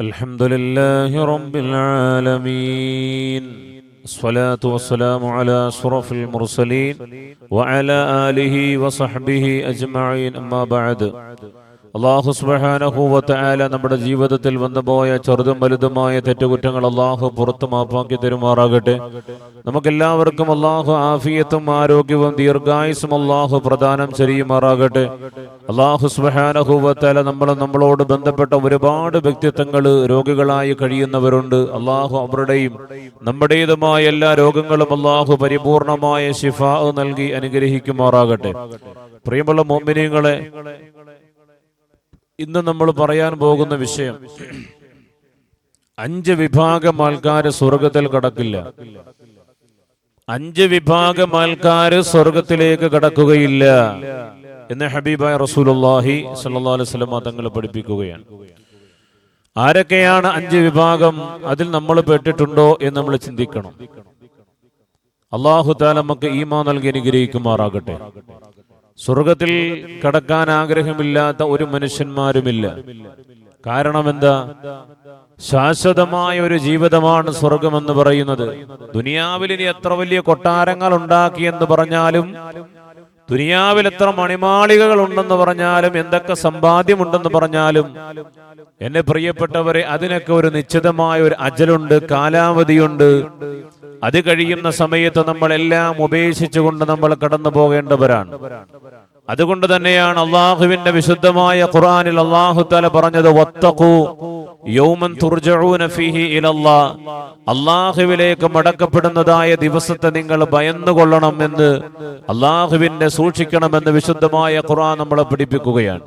الحمد لله رب العالمين. الصلاة والسلام على أشرف المرسلين وعلى آله وصحبه أجمعين. أما بعد അള്ളാഹു സ്മഹാനഹൂവത്തായാല നമ്മുടെ ജീവിതത്തിൽ വന്നുപോയ ചെറുതും വലുതുമായ തെറ്റുകുറ്റങ്ങൾ അള്ളാഹു പുറത്തു മാപ്പാക്കി തരുമാറാകട്ടെ. നമുക്കെല്ലാവർക്കും അള്ളാഹു ആഫിയത്തും ആരോഗ്യവും ദീർഘായുസും അള്ളാഹു പ്രദാനം ചെയ്യുമാറാകട്ടെ. അള്ളാഹു സുബാനഹൂവത്തായാല നമ്മൾ നമ്മളോട് ബന്ധപ്പെട്ട ഒരുപാട് വ്യക്തിത്വങ്ങൾ രോഗികളായി കഴിയുന്നവരുണ്ട്. അള്ളാഹു അവരുടെയും നമ്മുടേതുമായ എല്ലാ രോഗങ്ങളും അള്ളാഹു പരിപൂർണമായ ശിഫാ നൽകി അനുഗ്രഹിക്കുമാറാകട്ടെ. പ്രിയമുള്ള മോമിനിയങ്ങളെ ഇന്ന് നമ്മൾ പറയാൻ പോകുന്ന വിഷയം അഞ്ച് വിഭാഗം ആൾക്കാർ സ്വർഗത്തിൽ കടക്കില്ല. അഞ്ച് വിഭാഗം ആൾക്കാർ സ്വർഗത്തിലേക്ക് കടക്കുകയില്ല എന്ന് ഹബീബായ അലൈഹി വസല്ലം തങ്ങൾ പഠിപ്പിക്കുകയാണ്. ആരൊക്കെയാണ് അഞ്ച് വിഭാഗം അതിൽ നമ്മൾ പെട്ടിട്ടുണ്ടോ എന്ന് നമ്മൾ ചിന്തിക്കണം. അള്ളാഹു താല നമുക്ക് ഈമാ നൽകി അനുഗ്രഹിക്കുമാറാകട്ടെ. സ്വർഗത്തിൽ കടക്കാൻ ആഗ്രഹമില്ലാത്ത ഒരു മനുഷ്യന്മാരുമില്ല. കാരണം എന്താ ശാശ്വതമായ ഒരു ജീവിതമാണ് സ്വർഗമെന്ന് പറയുന്നത്. ദുനിയാവിൽ ഇനി എത്ര വലിയ കൊട്ടാരങ്ങൾ ഉണ്ടാക്കി എന്ന് പറഞ്ഞാലും ദുനിയാവിൽ എത്ര മണിമാളികകൾ ഉണ്ടെന്ന് പറഞ്ഞാലും എന്തൊക്കെ സമ്പാദ്യമുണ്ടെന്ന് പറഞ്ഞാലും എന്നെ പ്രിയപ്പെട്ടവരെ അതിനൊക്കെ ഒരു നിശ്ചിതമായ ഒരു അജലുണ്ട് കാലാവധിയുണ്ട്. അത് കഴിയുന്ന സമയത്ത് നമ്മൾ എല്ലാം ഉപേക്ഷിച്ചുകൊണ്ട് നമ്മൾ കടന്നു പോകേണ്ടവരാണ്. അതുകൊണ്ട് തന്നെയാണ് അള്ളാഹുവിന്റെ വിശുദ്ധമായ ഖുറാനിൽ അള്ളാഹു തല പറഞ്ഞത് വത്തഖു യൗമൻ തുർജഊന ഫീഹി അള്ളാഹുവിലേക്ക് മടക്കപ്പെടുന്നതായ ദിവസത്തെ നിങ്ങൾ ഭയന്നുകൊള്ളണം എന്ന് അള്ളാഹുവിന്റെ സൂക്ഷിക്കണമെന്ന് വിശുദ്ധമായ ഖുറാൻ നമ്മളെ പഠിപ്പിക്കുകയാണ്.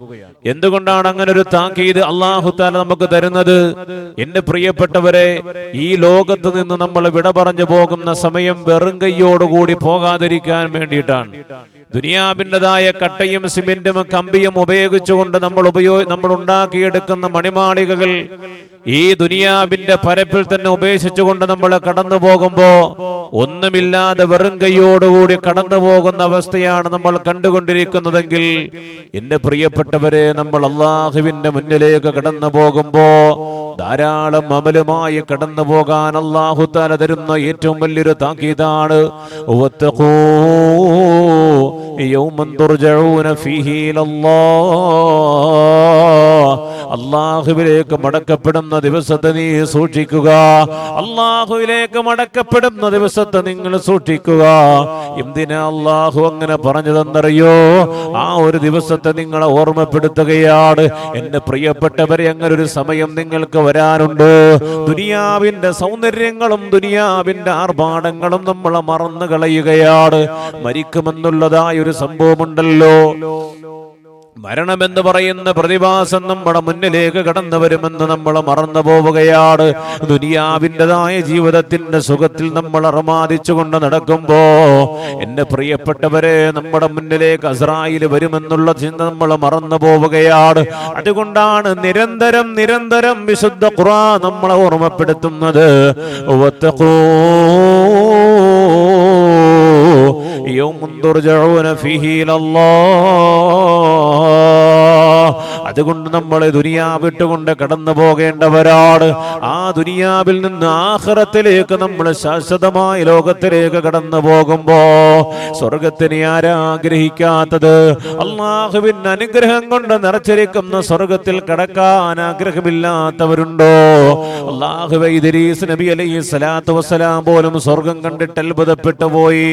എന്തുകൊണ്ടാണ് അങ്ങനെ ഒരു താക്കീത് അള്ളാഹു താല നമുക്ക് തരുന്നത്? എന്റെ പ്രിയപ്പെട്ടവരെ ഈ ലോകത്ത് നിന്ന് നമ്മൾ വിട പറഞ്ഞു പോകുന്ന സമയം വെറും കൈയോടുകൂടി പോകാതിരിക്കാൻ വേണ്ടിയിട്ടാണ്. ദുനിയാവിന്റെതായ കട്ടയും സിമെന്റും കമ്പിയും ഉപയോഗിച്ചുകൊണ്ട് നമ്മൾ ഉപയോഗ നമ്മൾ ഉണ്ടാക്കിയെടുക്കുന്ന മണിമാളികകൾ ഈ ദുനിയാവിന്റെ പരപ്പിൽ തന്നെ ഉപേക്ഷിച്ചുകൊണ്ട് നമ്മൾ കടന്നു പോകുമ്പോ ഒന്നുമില്ലാതെ വെറും കൈയോടുകൂടി കടന്നു പോകുന്ന അവസ്ഥയാണ് നമ്മൾ കണ്ടുകൊണ്ടിരിക്കുന്നതെങ്കിൽ എന്റെ പ്രിയപ്പെട്ടവരെ നമ്മൾ അള്ളാഹുവിന്റെ മുന്നിലേക്ക് കടന്നു പോകുമ്പോ ധാരാളം അമലുമായി കടന്നു പോകാൻ അള്ളാഹു താല തരുന്ന ഏറ്റവും വലിയൊരു താക്കീതാണ്. യൗമന്തുർ ഫീഹി ഇലല്ലാഹ്. അള്ളാഹുവിലേക്ക് മടക്കപ്പെടുന്ന ദിവസത്തെ നീ സൂക്ഷിക്കുക. അള്ളാഹുവിലേക്ക് മടക്കപ്പെടുന്ന ദിവസത്തെ നിങ്ങൾ സൂക്ഷിക്കുക. എന്തിനാ അള്ളാഹു അങ്ങനെ പറഞ്ഞതെന്നറിയോ? ആ ഒരു ദിവസത്തെ നിങ്ങളെ ഓർമ്മപ്പെടുത്തുകയാണ്. എന്റെ പ്രിയപ്പെട്ടവരെ അങ്ങനെ ഒരു സമയം നിങ്ങൾക്ക് വരാനുണ്ട്. ദുനിയാവിന്റെ സൗന്ദര്യങ്ങളും ദുനിയാവിന്റെ ആർഭാടങ്ങളും നമ്മളെ മറന്നു കളയുകയാണ് മരിക്കുമെന്നുള്ളതായ ഒരു സംഭവമുണ്ടല്ലോ. മരണമെന്ന് പറയുന്ന പ്രതിഭാസം നമ്മുടെ മുന്നിലേക്ക് കടന്നു വരുമെന്ന് നമ്മൾ മറന്നു പോവുകയാണ് ദുനിയാവിൻ്റെതായ ജീവിതത്തിന്റെ സുഖത്തിൽ നമ്മൾ അറമാദിച്ചുകൊണ്ട് നടക്കുമ്പോ എന്റെ പ്രിയപ്പെട്ടവരെ നമ്മുടെ മുന്നിലേക്ക് അസ്രായിൽ വരുമെന്നുള്ള ചിന്ത നമ്മൾ മറന്നു പോവുകയാണ് അതുകൊണ്ടാണ് നിരന്തരം നിരന്തരം വിശുദ്ധ ഖുറാ നമ്മളെ ഓർമ്മപ്പെടുത്തുന്നത് വത്തഖൂ يوم ترجعون فيه إلى الله അതുകൊണ്ട് നമ്മൾ ദുനിയാ വിട്ടുകൊണ്ട് കടന്നു പോകേണ്ടവരാണ്. ആ ദുനിയാവിൽ നിന്ന് ആഹ്റത്തിലേക്ക് നമ്മൾ ശാശ്വതമായ ലോകത്തിലേക്ക് കടന്നു പോകുമ്പോ സ്വർഗത്തിനെ ആരാഗ്രഹിക്കാത്തത്? അള്ളാഹുവിൻ അനുഗ്രഹം കൊണ്ട് നിറച്ചിരിക്കുന്ന സ്വർഗത്തിൽ കടക്കാൻ ആഗ്രഹമില്ലാത്തവരുണ്ടോ? അള്ളാഹുബൈ നബി അലൈഹി സ്വലാത്തു വസ്സലാം പോലും സ്വർഗം കണ്ടിട്ട് അത്ഭുതപ്പെട്ടു പോയി.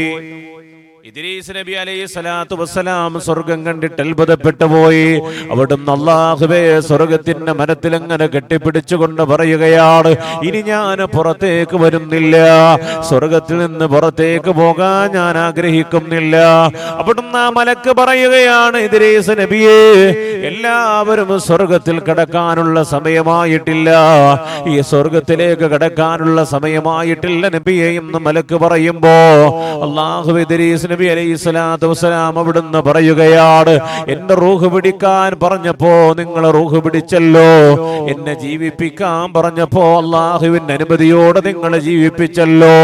ഇദ്രീസ് നബി അലൈഹി സ്വലാത്തു വസ്സലാം സ്വർഗം കണ്ടിട്ട് അത്ഭുതപ്പെട്ടു പോയി. അവിടുന്ന് അള്ളാഹുവേ സ്വർഗത്തിന്റെ മരത്തിൽ അങ്ങനെ കെട്ടിപ്പിടിച്ചുകൊണ്ട് പറയുകയാണ് ഇനി ഞാൻ പുറത്തേക്ക് വരുന്നില്ല. സ്വർഗത്തിൽ നിന്ന് പുറത്തേക്ക് പോകാൻ ഞാൻ ആഗ്രഹിക്കുന്നില്ല. അവിടുന്ന് ആ മലക്ക് പറയുകയാണ് ഇദ്രീസ് നബിയെ എല്ലാവരും സ്വർഗത്തിൽ കടക്കാനുള്ള സമയമായിട്ടില്ല. ഈ സ്വർഗത്തിലേക്ക് കടക്കാനുള്ള സമയമായിട്ടില്ല നബിയെ എന്ന് മലക്ക് പറയുമ്പോ അള്ളാഹു ഇദ്രീസ് നബി അലൈഹി സ്വലാത്തു വസ്സലാം അവിടുന്ന് പറയുകയാണ് എന്റെ റൂഹ് പിടിക്കാൻ പറഞ്ഞപ്പോ നിങ്ങൾ റൂഹ് പിടിച്ചല്ലോ. എന്നെ ജീവിപ്പിക്കാൻ പറഞ്ഞപ്പോ അള്ളാഹുവിന്റെ അനുമതിയോടെ നിങ്ങൾ ജീവിപ്പിച്ചല്ലോ.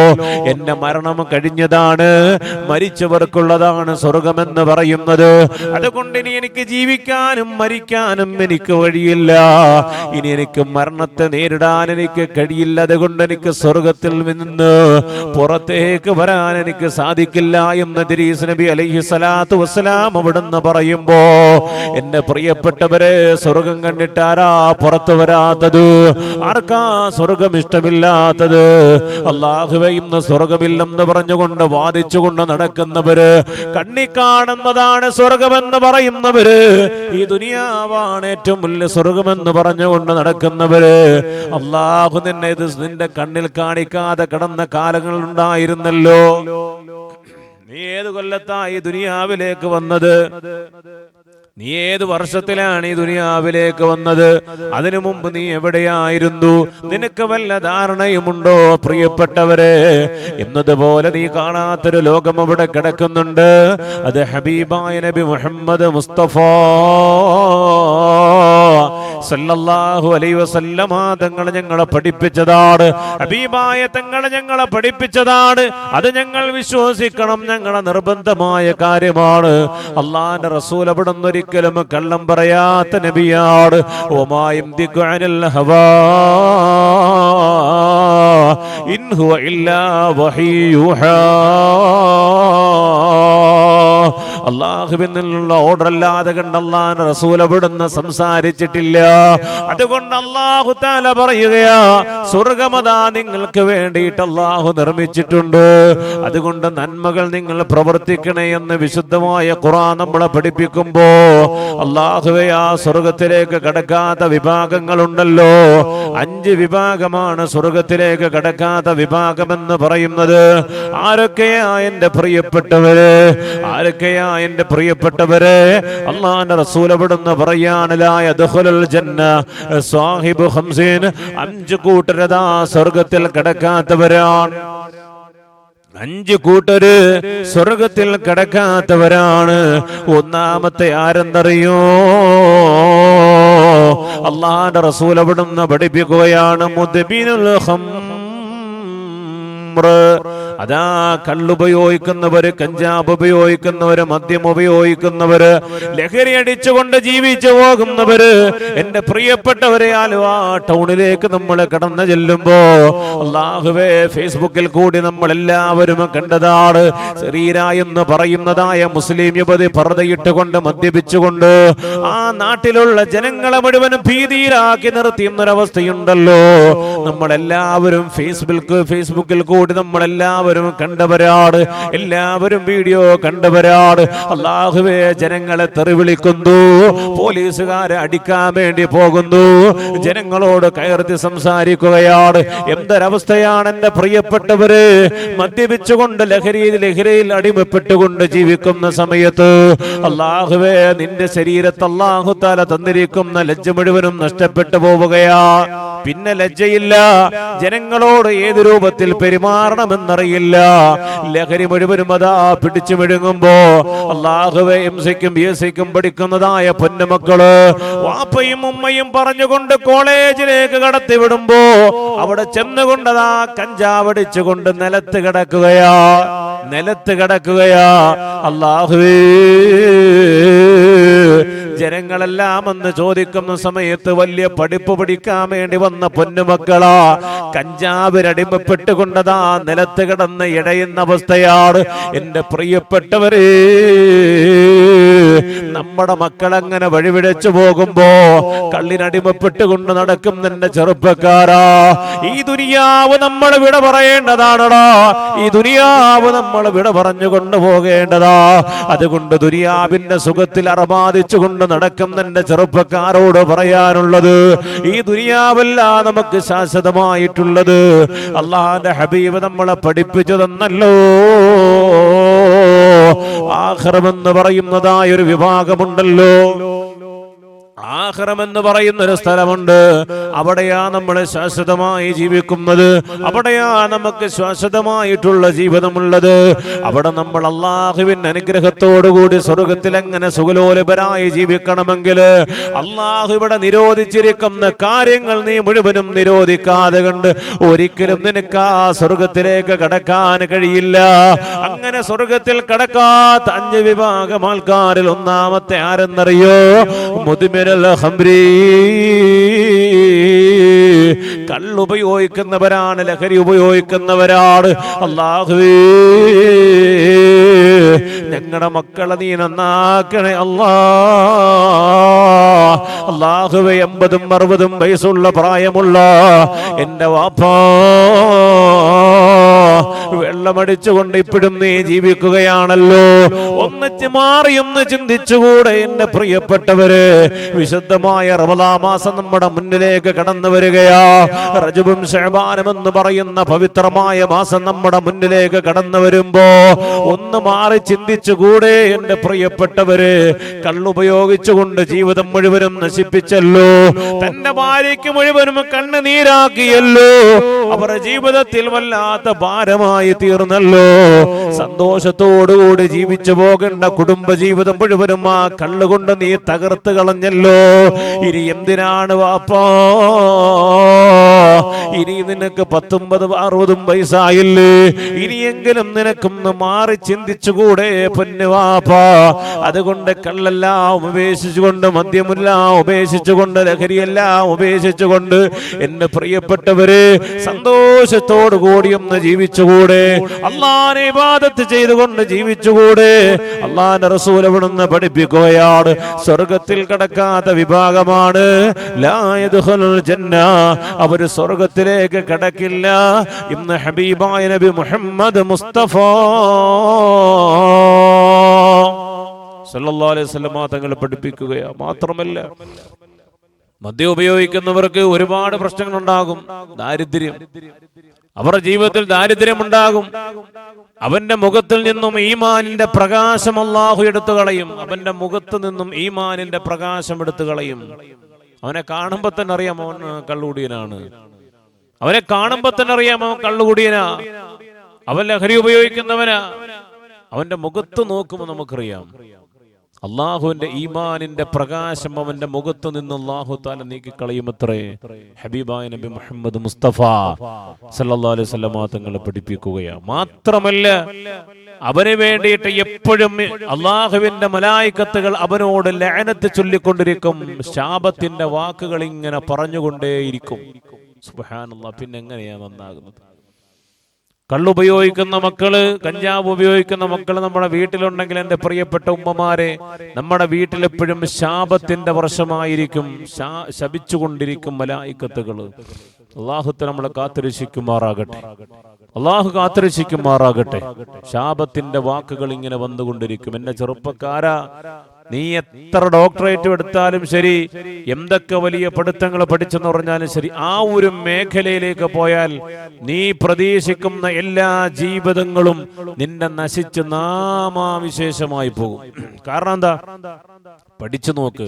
എന്റെ മരണം കഴിഞ്ഞതാണ് മരിച്ചവർക്കുള്ളതാണ് സ്വർഗമെന്ന് പറയുന്നത്. അതുകൊണ്ട് ഇനി എനിക്ക് ജീവിക്കാനും മരിക്കാനും എനിക്ക് വഴിയില്ല. ഇനി എനിക്ക് മരണത്തെ നേരിടാൻ എനിക്ക് കഴിയില്ല. അതുകൊണ്ട് എനിക്ക് സ്വർഗത്തിൽ നിന്ന് പുറത്തേക്ക് വരാൻ എനിക്ക് സാധിക്കില്ല എന്ന് ദിരീസ് നബി അലൈഹി സ്വലാത്തു വസ്സലാം അവിടുന്ന് പറയുമ്പോ എന്റെ പ്രിയപ്പെട്ടവരെ സ്വർഗം കണ്ടിട്ടാരാ പുറത്തു വരാത്തത്? ആർക്കാ സ്വർഗം ഇഷ്ടമില്ലാത്തത്? അള്ളാഹുവെ ഇന്ന് സ്വർഗമില്ലെന്ന് പറഞ്ഞുകൊണ്ട് വാദിച്ചുകൊണ്ട് നടക്കുന്നവര് കണ്ണി കാണുന്നതാണ് സ്വർഗമെന്ന് പറയുന്നവര് ഈ ദുനിയാവാണ് ഏറ്റവും വലിയ സ്വർഗമെന്ന് പറഞ്ഞുകൊണ്ട് നടക്കുന്നവര്. അള്ളാഹു നിന്നെ ഇത് നിന്റെ കണ്ണിൽ കാണിക്കാതെ കിടന്ന കാലങ്ങൾ ഉണ്ടായിരുന്നല്ലോ. നീ ഏത് കൊല്ലത്താ ഈ ദുനിയാവിലേക്ക് വന്നത്? നീ ഏത് വർഷത്തിലാണ് ഈ ദുനിയാവിലേക്ക് വന്നത്? അതിനു മുമ്പ് നീ എവിടെയായിരുന്നു? നിനക്ക് വല്ല ധാരണയുമുണ്ടോ പ്രിയപ്പെട്ടവരെ? എന്നതുപോലെ നീ കാണാത്തൊരു ലോകം അവിടെ കിടക്കുന്നുണ്ട്. അത് ഹബീബായ നബി മുഹമ്മദ് മുസ്തഫ. സല്ലല്ലാഹു അലൈഹി വസല്ലമ തങ്ങൾ ഞങ്ങളെ പഠിപ്പിച്ചതാണ്. ഹബീബായ തങ്ങളെ ഞങ്ങളെ പഠിപ്പിച്ചതാണ്. അത് ഞങ്ങൾ വിശ്വസിക്കണം. ഞങ്ങളെ നിർബന്ധമായ കാര്യമാണ്. അള്ളാന്റെ റസൂൽ അവിടെ ഒരിക്കലും കള്ളം പറയാത്ത നബിയാണ്. ഓമായും ദിഗ്അനിൽ ഹവാ. ഇൻ ഹുവ ഇല്ലാ വഹീയുഹാ അള്ളാഹുവിൽ നിന്നുള്ള ഓർഡർ അല്ലാതെ കണ്ട് അള്ളാൻ റസൂൽ അവിടുന്ന് സംസാരിച്ചിട്ടില്ല. അതുകൊണ്ട് അള്ളാഹു താല പറയുകയാ സ്വർഗമതാ നിങ്ങൾക്ക് വേണ്ടിയിട്ട് അള്ളാഹു നിർമ്മിച്ചിട്ടുണ്ട്. അതുകൊണ്ട് നന്മകൾ നിങ്ങൾ പ്രവർത്തിക്കണേ എന്ന് വിശുദ്ധമായ ഖുറാൻ നമ്മളെ പഠിപ്പിക്കുമ്പോ അള്ളാഹുവെ ആ സ്വർഗത്തിലേക്ക് കടക്കാത്ത വിഭാഗങ്ങളുണ്ടല്ലോ. അഞ്ച് വിഭാഗമാണ് സ്വർഗത്തിലേക്ക് കടക്കാത്ത വിഭാഗമെന്ന് പറയുന്നത്. ആരൊക്കെയാ എന്റെ പ്രിയപ്പെട്ടവര്? ആരൊക്കെയാ എന്റെ പ്രിയപ്പെട്ടവരെ അള്ളാന്റെ റസൂൽ അവിടുന്ന് പറയാനലായ സാഹിബ് ഹംസീൻ അഞ്ച് കൂട്ടരതാ സ്വർഗത്തിൽ കിടക്കാത്തവരാണ്. അഞ്ച് കൂട്ടര് സ്വർഗത്തിൽ കിടക്കാത്തവരാണ്. ഒന്നാമത്തെ ആരെന്തറിയോ അള്ളാന്റെ റസൂൽ അവിടുന്ന് പഠിപ്പിക്കുകയാണ് മുദ്ബിനുൽ ഖംറ് അതാ കള്ളുപയോഗിക്കുന്നവര് കഞ്ചാബ് ഉപയോഗിക്കുന്നവര് മദ്യം ഉപയോഗിക്കുന്നവര് ലഹരി അടിച്ചുകൊണ്ട് ജീവിച്ചു പോകുന്നവര് എന്റെ പ്രിയപ്പെട്ടവരെ ആ ടൗണിലേക്ക് നമ്മൾ കടന്നു ചെല്ലുമ്പോ അള്ളാഹുവേ ഫേസ്ബുക്കിൽ കൂടി നമ്മൾ എല്ലാവരും കണ്ടതാണ്. ശരീര എന്ന് പറയുന്നതായ മുസ്ലിം യുവതി പറതയിട്ടുകൊണ്ട് മദ്യപിച്ചുകൊണ്ട് ആ നാട്ടിലുള്ള ജനങ്ങളെ മുഴുവനും ഭീതിയിലാക്കി നിർത്തിയെന്നൊരവസ്ഥയുണ്ടല്ലോ. നമ്മളെല്ലാവരും ഫേസ്ബുക്ക് ഫേസ്ബുക്കിൽ കൂടി നമ്മളെല്ലാവരും കണ്ടവരാണ് എല്ലാവരും വീഡിയോ കണ്ടവരാണ് അള്ളാഹുവേ ജനങ്ങളെ തെറി വിളിക്കുന്നു പോലീസുകാരെ അടിക്കാൻ വേണ്ടി പോകുന്നു. ജനങ്ങളോട് കയർത്തി സംസാരിക്കുകയാണ്. എന്തൊരവസ്ഥയാണ് എന്റെ പ്രിയപ്പെട്ടവര്? മദ്യപിച്ചുകൊണ്ട് ലഹരിയിൽ ലഹരിയിൽ അടിമപ്പെട്ടുകൊണ്ട് ജീവിക്കുന്ന സമയത്ത് അള്ളാഹുവേ നിന്റെ ശരീരത്ത് അള്ളാഹു താല തന്നിരിക്കുന്ന ലജ്ജ മുഴുവനും നഷ്ടപ്പെട്ടു പോവുകയാ. പിന്നെ ലജ്ജയില്ല. ജനങ്ങളോട് ഏത് രൂപത്തിൽ പെരുമാറണമെന്നറിയില്ല. ലഹരി മുഴുവനും അതാ പിടിച്ചു വിഴുങ്ങുമ്പോ അള്ളാഹുവെ എം ബി പഠിക്കുന്നതായ പൊന്നുമക്കൾ വാപ്പയും ഉമ്മയും പറഞ്ഞുകൊണ്ട് കോളേജിലേക്ക് കടത്തി വിടുമ്പോ അവിടെ ചെന്നുകൊണ്ടതാ കഞ്ചാവടിച്ചുകൊണ്ട് നിലത്ത് കിടക്കുകയാ. നിലത്ത് കിടക്കുകയാ. അള്ളാഹുവേ ജനങ്ങളെല്ലാം എന്ന് ചോദിക്കുന്ന സമയത്ത് വലിയ പഠിപ്പ് പഠിക്കാൻ വേണ്ടി വന്ന പൊന്നുമക്കളാ കഞ്ചാവിനടിമപ്പെട്ടുകൊണ്ടതാ നിലത്ത് കിടന്ന് ഇടയുന്ന അവസ്ഥയാണ് എന്റെ പ്രിയപ്പെട്ടവരെ. നമ്മുടെ മക്കളങ്ങനെ വഴിവിടച്ചു പോകുമ്പോ കള്ളിനടിമപ്പെട്ടുകൊണ്ട് നടക്കും നിന്റെ ചെറുപ്പക്കാരാ. ഈ ദുനിയാവ് നമ്മൾ വിട പറയേണ്ടതാണടാ. ഈ ദുനിയാവ് നമ്മൾ വിട പറഞ്ഞു കൊണ്ടുപോകേണ്ടതാ അതുകൊണ്ട് ദുനിയാവിന്റെ സുഖത്തിൽ അറബാദിച്ചുകൊണ്ട് നടക്കും നിന്റെ ചെറുപ്പക്കാരോട് പറയാനുള്ളത്. ഈ ദുനിയാവല്ല നമുക്ക് ശാശ്വതമായിട്ടുള്ളത്. അള്ളാന്റെ ഹബീബ് നമ്മളെ പഠിപ്പിച്ചു തന്നല്ലോ ആഹ്റമെന്ന് പറയുന്നതായ ഒരു വിഭാഗമുണ്ടല്ലോ. ആഹ്റം എന്ന് പറയുന്ന ഒരു സ്ഥലമുണ്ട്. അവിടെയാ നമ്മൾ ശാശ്വതമായി ജീവിക്കുന്നത്. അവിടെയാ നമുക്ക് ശാശ്വതമായിട്ടുള്ള ജീവിതമുള്ളത്. അവിടെ നമ്മൾ അള്ളാഹുവിൻ അനുഗ്രഹത്തോടുകൂടി സ്വർഗത്തിൽ എങ്ങനെ സുഖലോലപരായി ജീവിക്കണമെങ്കിൽ അള്ളാഹു ഇവിടെ നിരോധിച്ചിരിക്കുന്ന കാര്യങ്ങൾ നീ മുഴുവനും നിരോധിക്കാതെ കണ്ട് ഒരിക്കലും നിനക്ക് ആ സ്വർഗത്തിലേക്ക് കടക്കാൻ കഴിയില്ല. അങ്ങനെ സ്വർഗത്തിൽ കടക്കാത്ത അഞ്ച് വിഭാഗം ആൾക്കാരിൽ ഒന്നാമത്തെ ആരെന്നറിയോ? മുതുമിരൽ ഹംരീ കള്ളുപയോഗിക്കുന്നവരാണ് ലഹരി ഉപയോഗിക്കുന്നവരാണ്. അള്ളാഹുവേ ഞങ്ങളുടെ മക്കളെ നീ നന്നാക്കണേ അള്ളാ അള്ളാഹുവെ എൺപതും അറുപതും വയസ്സുള്ള പ്രായമുള്ള എന്റെ വാപ്പാ. വെള്ളമടിച്ചുകൊണ്ട് ഇപ്പോഴും നീ ജീവിക്കുകയാണല്ലോ. ഒന്നിച്ച് മാറി ഒന്ന് ചിന്തിച്ചുകൂടെ എന്റെ പ്രിയപ്പെട്ടവര്. വിശുദ്ധമായ റമദാ മാസം നമ്മുടെ മുന്നിലേക്ക് കടന്നു വരികയാ. റജബും ഷഹബാനും എന്ന് പറയുന്ന പവിത്രമായ മാസം നമ്മുടെ മുന്നിലേക്ക് കടന്നു വരുമ്പോ ഒന്ന് മാറി ചിന്തിച്ചുകൂടെ എന്റെ പ്രിയപ്പെട്ടവര്. കള്ളുപയോഗിച്ചുകൊണ്ട് ജീവിതം മുഴുവനും നശിപ്പിച്ചല്ലോ. തന്റെ ഭാര്യയ്ക്ക് മുഴുവനും കണ്ണുനീരാക്കിയല്ലോ. അവരുടെ ജീവിതത്തിൽ വല്ലാത്ത ഭാരമായി തീർന്നല്ലോ. സന്തോഷത്തോടുകൂടി ജീവിച്ചു പോകേണ്ട കുടുംബ ജീവിതം മുഴുവനും ആ കള്ളുകൊണ്ട് നീ തകർത്ത് കളഞ്ഞല്ലോ. ഇനി എന്തിനാണ് വാപ്പാ? ഇനി നിനക്ക് പത്തൊമ്പതും അറുപതും വയസ്സായില്ലേ? ഇനിയെങ്കിലും നിനക്കൊന്ന് മാറി ചിന്തിച്ചുകൂടെ പൊന്നുവാപ്പ അതുകൊണ്ട് കള്ളെല്ലാം ഉപേക്ഷിച്ചുകൊണ്ട് മദ്യമെല്ലാം ഉപേക്ഷിച്ചുകൊണ്ട് ലഹരിയെല്ലാം ഉപേക്ഷിച്ചുകൊണ്ട് എന്റെ പ്രിയപ്പെട്ടവര് സന്തോഷത്തോടു കൂടി ഒന്ന് ജീവിച്ചുകൂടെ. അള്ളാനെ ഇബാദത്ത് ചെയ്തുകൊണ്ട് ജീവിച്ചുകൂടെ. അള്ളാന്റെ റസൂൽ വിടുന്ന പഠിപ്പിക്കുകയാണ്. സ്വർഗത്തിൽ കടക്കാത്ത വിഭാഗമാണ്. അവർ അവർ സ്വർഗത്തിലേക്ക് കടക്കില്ല. ഇന്ന് ഹബീബായ നബി മുഹമ്മദ് മുസ്തഫ. സല്ലല്ലാഹു അലൈഹി വസല്ലമ തങ്ങൾ പഠിപ്പിക്കുകയാ. മാത്രമല്ല മദ്യം ഉപയോഗിക്കുന്നവർക്ക് ഒരുപാട് പ്രശ്നങ്ങൾ ഉണ്ടാകും ദാരിദ്ര്യം. അവരുടെ ജീവിതത്തിൽ ദാരിദ്ര്യം ഉണ്ടാകും അവന്റെ മുഖത്തിൽ നിന്നും ഈമാനിന്റെ പ്രകാശം അള്ളാഹു എടുത്തു കളയും. അവന്റെ മുഖത്ത് നിന്നും ഈമാനിന്റെ പ്രകാശം എടുത്തു കളയും. അവനെ കാണുമ്പോ തന്നെ അറിയാം അവൻ കള്ളുകുടിയനാണ്. അവനെ കാണുമ്പോ തന്നെ അറിയാം അവൻ കള്ളുകുടിയനാ. അവൻ ലഹരി ഉപയോഗിക്കുന്നവനാ. അവന്റെ മുഖത്ത് നോക്കുമ്പോൾ നമുക്കറിയാം. അള്ളാഹുവിന്റെ ഈമാനിന്റെ പ്രകാശം അവന്റെ മുഖത്ത് നിന്ന് അള്ളാഹു താല നീക്കിക്കളയുമത്രേ. ഹബീബായ നബി മുഹമ്മദ് മുസ്തഫ സല്ലല്ലാഹു അലൈഹി വസല്ലമ തങ്ങളെ പഠിപ്പിക്കുകയാണ് മാത്രമല്ല അവന് വേണ്ടിയിട്ട് എപ്പോഴും അള്ളാഹുവിന്റെ മലായിക്കത്തുകൾ അവനോട് ലഅനത്ത് ചൊല്ലിക്കൊണ്ടിരിക്കും. ശാപത്തിന്റെ വാക്കുകൾ ഇങ്ങനെ പറഞ്ഞുകൊണ്ടേയിരിക്കും. സുബ്ഹാനല്ലാഹ് പിന്നെ എങ്ങനെയാ നന്നാകുന്നത്? കള്ളുപയോഗിക്കുന്ന മക്കൾ കഞ്ചാവ് ഉപയോഗിക്കുന്ന മക്കൾ നമ്മുടെ വീട്ടിലുണ്ടെങ്കിൽ എന്റെ പ്രിയപ്പെട്ട ഉമ്മമാരെ നമ്മുടെ വീട്ടിലെപ്പോഴും ശാപത്തിന്റെ വർഷമായിരിക്കും ശപിച്ചുകൊണ്ടിരിക്കും മലായിക്കത്തുകൾ. അള്ളാഹുത്തെ നമ്മളെ കാത്തുരക്ഷിക്കുമാറാകട്ടെ. അള്ളാഹു കാത്തുരക്ഷിക്കുമാറാകട്ടെ. ശാപത്തിന്റെ വാക്കുകൾ ഇങ്ങനെ വന്നുകൊണ്ടിരിക്കും. എന്റെ ചെറുപ്പക്കാരാ നീ എത്ര ഡോക്ടറേറ്റ് എടുത്താലും ശരി എന്തൊക്കെ വലിയ പഠിത്തങ്ങൾ പഠിച്ചെന്ന് പറഞ്ഞാലും ശരി ആ ഒരു മേഖലയിലേക്ക് പോയാൽ നീ പ്രതീക്ഷിക്കുന്ന എല്ലാ ജീവിതങ്ങളും നിന്നെ നശിച്ച് നാമാവിശേഷമായി പോകും. കാരണം എന്താ? പഠിച്ചു നോക്ക്.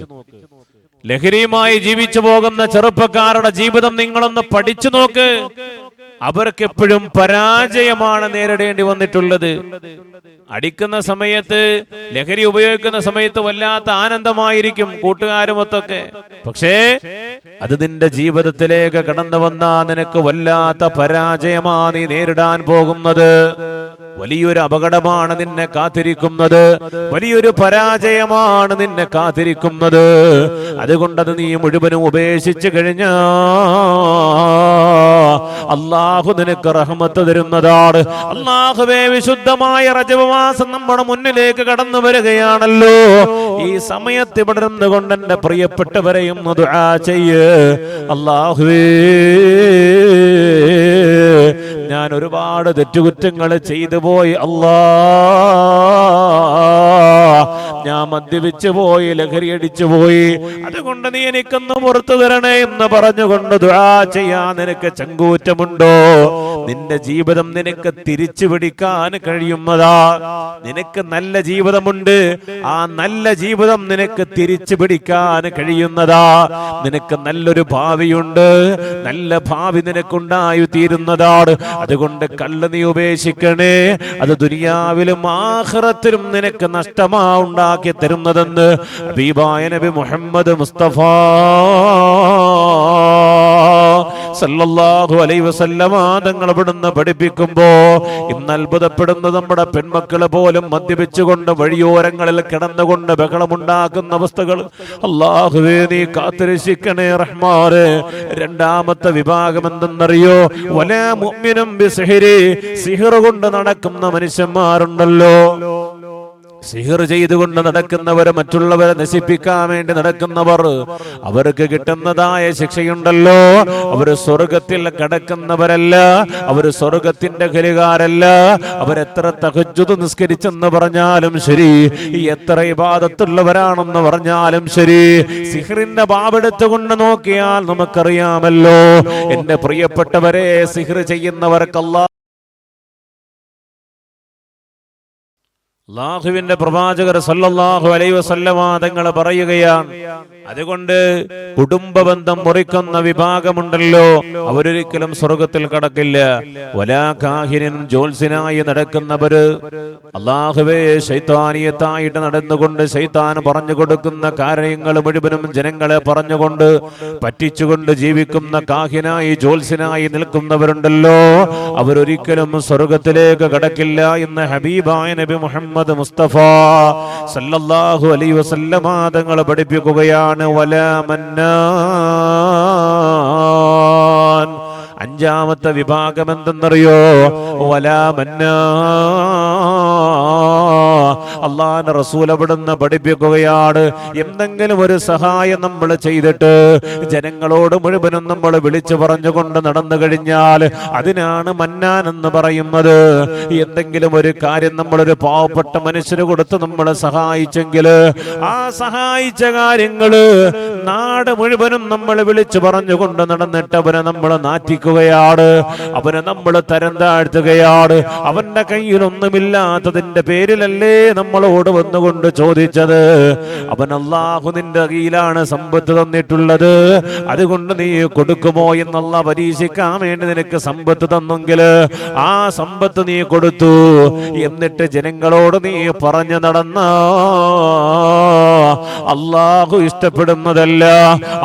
ലഹരിയുമായി ജീവിച്ചു പോകുന്ന ചെറുപ്പക്കാരുടെ ജീവിതം നിങ്ങളൊന്ന് പഠിച്ചു നോക്ക്. അവർക്ക് എപ്പോഴും പരാജയമാണ് നേരിടേണ്ടി വന്നിട്ടുള്ളത്. അടിക്കുന്ന സമയത്ത് ലഹരി ഉപയോഗിക്കുന്ന സമയത്ത് വല്ലാത്ത ആനന്ദമായിരിക്കും കൂട്ടുകാരുമൊത്തൊക്കെ. പക്ഷേ അത് നിന്റെ ജീവിതത്തിലേക്ക് കടന്നു വന്നാ നിനക്ക് വല്ലാത്ത പരാജയമാ നീ നേരിടാൻ പോകുന്നത്. വലിയൊരു അപകടമാണ് നിന്നെ കാത്തിരിക്കുന്നത്. വലിയൊരു പരാജയമാണ് നിന്നെ കാത്തിരിക്കുന്നത്. അതുകൊണ്ടത് നീ മുഴുവനും ഉപേക്ഷിച്ചു കഴിഞ്ഞാ അള്ളാഹു നിനക്ക് റഹ്മത്ത് തരുന്നതാണ്. അള്ളാഹുവേ വിശുദ്ധമായ റജവമാസം നമ്മുടെ മുന്നിലേക്ക് കടന്നു വരികയാണല്ലോ. ഈ സമയത്ത് ഇവിടെ നിന്നുകൊണ്ട് എന്റെ പ്രിയപ്പെട്ടവരെയും ചെയ്യ്. അള്ളാഹുവേ ഞാൻ ഒരുപാട് തെറ്റുകുറ്റങ്ങൾ ചെയ്തു പോയി. അല്ലാ ഞാൻ മദ്യപിച്ചു പോയി ലഹരി അടിച്ചു പോയി. അതുകൊണ്ട് നീ എനിക്കൊന്ന് പുറത്തു തരണേ എന്ന് പറഞ്ഞുകൊണ്ട് ദുആ ചെയ്യാൻ നിനക്ക് ചങ്കൂറ്റമുണ്ടോ? നിന്റെ ജീവിതം നിനക്ക് തിരിച്ചു പിടിക്കാൻ കഴിയുന്നതാ. നിനക്ക് നല്ല ജീവിതമുണ്ട്. ആ നല്ല ജീവിതം നിനക്ക് തിരിച്ചു പിടിക്കാൻ കഴിയുന്നതാ. നിനക്ക് നല്ലൊരു ഭാവിയുണ്ട്. നല്ല ഭാവി നിനക്കുണ്ടായി തീരുന്നതാണ്. അതുകൊണ്ട് കള്ള് നീ ഉപേക്ഷിക്കണേ. അത് ദുനിയാവിലും ആഹ്റത്തിലും നിനക്ക് നഷ്ടമാ ഉണ്ടാക്കി തരുന്നതെന്ന് ഹബീബായ നബി മുഹമ്മദ് മുസ്തഫ സല്ലല്ലാഹു അലൈ വസല്ലമാതങ്ങൾ ഇവിടുന്ന് പഠിപ്പിക്കുമ്പോ ഇന്ന് അത്ഭുതപ്പെടുന്ന നമ്മുടെ പെൺമക്കൾ പോലും മദ്യപിച്ചുകൊണ്ട് വഴിയോരങ്ങളിൽ കിടന്നുകൊണ്ട് ബഹളമുണ്ടാക്കുന്ന അവസ്ഥകൾ അള്ളാഹുവേ നീ കാത്തുരക്ഷിക്കണേ റഹ്മാന്. രണ്ടാമത്തെ വിഭാഗം എന്തെന്നറിയോ? വല മുഅ്മിനും ബിസിഹ്രി കൊണ്ട് നടക്കുന്ന മനുഷ്യന്മാരുണ്ടല്ലോ. സിഹിർ ചെയ്തുകൊണ്ട് നടക്കുന്നവർ മറ്റുള്ളവരെ നശിപ്പിക്കാൻ വേണ്ടി നടക്കുന്നവർ അവർക്ക് കിട്ടുന്നതായ ശിക്ഷയുണ്ടല്ലോ. അവർ സ്വർഗത്തിൽ കടക്കുന്നവരല്ല അവർ സ്വർഗത്തിന്റെ കരികാരല്ല അവരെത്ര തഹജുദ് നിസ്കരിച്ചെന്ന് പറഞ്ഞാലും ശരി എത്ര ഇബാദത്തുള്ളവരാണെന്ന് പറഞ്ഞാലും ശരി സിഹിറിന്റെ ബാബെടുത്തുകൊണ്ട് നോക്കിയാൽ നമുക്കറിയാമല്ലോ. എന്റെ പ്രിയപ്പെട്ടവരെ സിഹിർ ചെയ്യുന്നവർക്കല്ല അള്ളാഹുവിന്റെ പ്രവാചകർ സല്ലല്ലാഹു അലൈഹി വസല്ലമ തങ്ങൾ പറയുകയാണ് അതുകൊണ്ട് കുടുംബ ബന്ധം മുറിക്കുന്ന വിഭാഗമുണ്ടല്ലോ. അവരൊരിക്കലും സ്വർഗത്തിൽ കടക്കില്ല. വലാകാഹിരൻ ജോത്സ്യനായി നടക്കുന്നവര് അള്ളാഹുവേ ശൈത്താനിയത്തായിട്ട് നടന്നുകൊണ്ട് ശൈത്താൻ പറഞ്ഞു കൊടുക്കുന്ന കാര്യങ്ങൾ മുഴുവനും ജനങ്ങളെ പറഞ്ഞുകൊണ്ട് പറ്റിച്ചുകൊണ്ട് ജീവിക്കുന്ന കാഹിനായി ജോത്സ്യനായി നിൽക്കുന്നവരുണ്ടല്ലോ. അവരൊരിക്കലും സ്വർഗത്തിലേക്ക് കടക്കില്ല എന്ന് ഹബീബായ നബി മുഹമ്മദ് മുസ്തഫ സല്ലല്ലാഹു അലൈഹി വസല്ലമ തങ്ങൾ പഠിപ്പിക്കുകയാണ്. വല മന്നാൻ. അഞ്ചാമത്തെ വിഭാഗം എന്തെന്നറിയോ? വല മന്നാ അള്ളാന്റെ റസൂൽ അവിടുന്ന് പഠിപ്പിക്കുകയാണ്. എന്തെങ്കിലും ഒരു സഹായം നമ്മൾ ചെയ്തിട്ട് ജനങ്ങളോട് മുഴുവനും നമ്മൾ വിളിച്ചു പറഞ്ഞുകൊണ്ട് നടന്നു കഴിഞ്ഞാൽ അതിനാണ് മന്നാൻ എന്ന് പറയുന്നത്. എന്തെങ്കിലും ഒരു കാര്യം നമ്മൾ ഒരു പാവപ്പെട്ട മനുഷ്യന് കൊടുത്ത് നമ്മൾ സഹായിച്ചെങ്കിൽ ആ സഹായിച്ച കാര്യങ്ങൾ നാട് മുഴുവനും നമ്മൾ വിളിച്ചു പറഞ്ഞുകൊണ്ട് നടന്നിട്ട് അവനെ നമ്മൾ നാറ്റിക്കുകയാണ്. അവനെ നമ്മൾ തരം താഴ്ത്തുകയാണ്. അവന്റെ കയ്യിലൊന്നുമില്ലാത്തതിന്റെ പേരിലല്ലേ നമ്മളോട് വന്നുകൊണ്ട് ചോദിച്ചത്? അവൻ അള്ളാഹു നിന്റെ കയ്യിലാണ് സമ്പത്ത് തന്നിട്ടുള്ളത്. അതുകൊണ്ട് നീ കൊടുക്കുമോ എന്നുള്ള പരീക്ഷിക്കാൻ വേണ്ടി നിനക്ക് സമ്പത്ത് തന്നെങ്കിൽ ആ സമ്പത്ത് നീ കൊടുത്തു. എന്നിട്ട് ജനങ്ങളോട് നീ പറഞ്ഞു നടന്ന അള്ളാഹു ഇഷ്ടപ്പെടുന്നതല്ല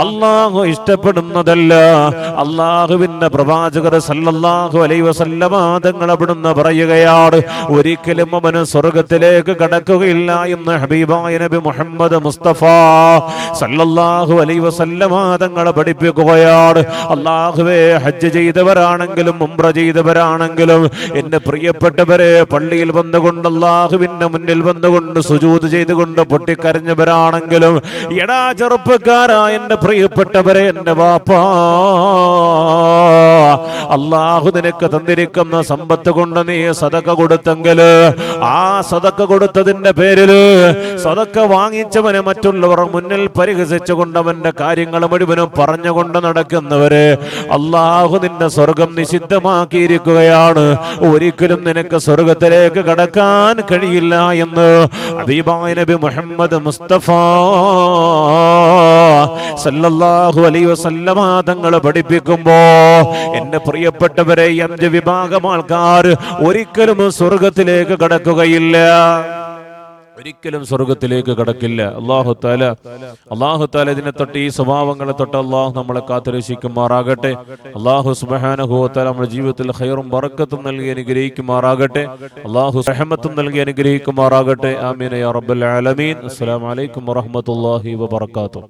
അള്ളാഹു ഇഷ്ടപ്പെടുന്നതല്ല. അള്ളാഹുവിന്റെ പ്രവാചകർ സല്ലല്ലാഹു അലൈഹി വസല്ലമ തങ്ങൾ അവിടുന്ന് പറയുകയാണ് ഒരിക്കലും അവന് സ്വർഗത്തിലേക്ക് കടക്കുകയില്ല എന്ന് ഹബീബായ നബി മുഹമ്മദ് മുസ്തഫ സല്ലല്ലാഹു അലൈഹി വസല്ലമ തങ്ങൾ പഠിപ്പിക്കുകയാണ്. അള്ളാഹുവെ ഹജ്ജ് ചെയ്തവരാണെങ്കിലും ഉംറ ചെയ്തവരാണെങ്കിലും എന്റെ പ്രിയപ്പെട്ടവരെ പള്ളിയിൽ വന്നുകൊണ്ട് അള്ളാഹുവിന്റെ മുന്നിൽ വന്നുകൊണ്ട് സുജൂത് ചെയ്തുകൊണ്ട് പൊട്ടിക്കരഞ്ഞവരാണെങ്കിലും എടാ ചെറുപ്പക്കാരാ എന്റെ പ്രിയപ്പെട്ടവരെ എന്റെ വാപ്പാ? അള്ളാഹു നിനക്ക് തന്നിരിക്കുന്ന സമ്പത്ത് കൊണ്ട് നീ സതക്ക കൊടുത്തെങ്കിൽ ആ സതക്ക കൊടുത്തതിന്റെ പേരിൽ സതക്ക വാങ്ങിച്ചവനെ മറ്റുള്ളവർ മുന്നിൽ പരിഹസിച്ചുകൊണ്ട് അവന്റെ കാര്യങ്ങൾ മുഴുവനും പറഞ്ഞുകൊണ്ട് നടക്കുന്നവര് അള്ളാഹു നിന്റെ സ്വർഗം നിഷിദ്ധമാക്കിയിരിക്കുകയാണ്. ഒരിക്കലും നിനക്ക് സ്വർഗത്തിലേക്ക് കടക്കാൻ കഴിയില്ല എന്ന് അബീബായ നബി മുഹമ്മദ് മുസ്തഫ സല്ലല്ലാഹു അലൈഹി വസല്ലമ തങ്ങൾ പഠിപ്പിക്കുമ്പോ എന്റെ പ്രിയപ്പെട്ടവരെ അഞ്ച് വിഭാഗം ആൾക്കാർ ഒരിക്കലും സ്വർഗത്തിലേക്ക് കടക്കുകയില്ല. ഒരിക്കലും സ്വർഗത്തിലേക്ക് കടക്കില്ല. അള്ളാഹു താല അള്ളാഹു താല ഇതിനെ തൊട്ട് ഈ സ്വഭാവങ്ങളെ തൊട്ട് അള്ളാഹു നമ്മളെ കാത്തുരക്ഷിക്കുമാറാകട്ടെ. അള്ളാഹു സുബാനഹുത്താല നമ്മുടെ ജീവിതത്തിൽ ഹൈറും വറക്കത്തും നൽകി അനുഗ്രഹിക്കുമാറാകട്ടെ. അള്ളാഹു സഹമത്തും നൽകി അനുഗ്രഹിക്കുമാറാകട്ടെ. ആമീൻ യാ റബ്ബൽ ആലമീൻ. അസ്സലാമു അലൈക്കും വറഹ്മത്തുള്ളാഹി വബറകാതുഹു.